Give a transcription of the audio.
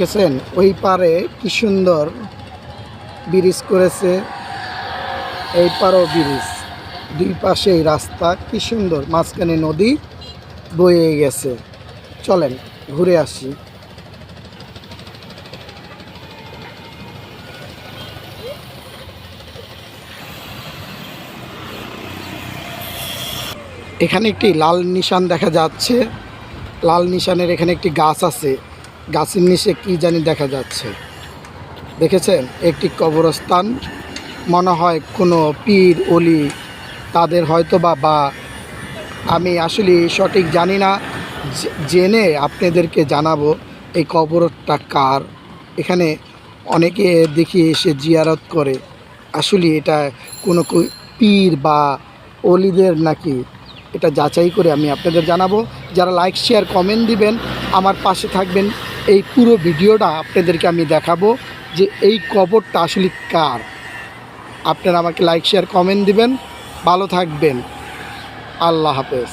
দেখেছেন ওই পারে কি সুন্দর ব্রিজ করেছে। এই পারও ব্রিজ। দুই পাশেই রাস্তা। কি সুন্দর। মাঝখানে নদী বয়ে গেছে। চলেন, ঘুরে আসি। এখানে একটি লাল নিশান দেখা যাচ্ছে। লাল নিশানের এখানে একটি গাছ আছে। গাছের নিচে কি জানি দেখা যাচ্ছে। দেখেছেন? একটি কবরস্থান। মনে হয় কোনো পীর, অলি তাদের হয়তো বা বা আমি আসলে সঠিক জানি না। জেনে আপনাদেরকে জানাব এই কবরটা কার। এখানে অনেকে দেখি এসে জিয়ারত করে। আসলে এটা কোনো পীর বা অলিদের নাকি? এটা যাচাই করে আমি আপনাদের জানাব। যারা লাইক শেয়ার কমেন্ট দিবেন, আমার পাশে থাকবেন। এই পুরো ভিডিওটা আপনাদেরকে আমি দেখাবো যে এই কবরটা আসলে কার। আপনারা আমাকে লাইক শেয়ার কমেন্ট দিবেন। ভালো থাকবেন। আল্লাহ হাফেজ।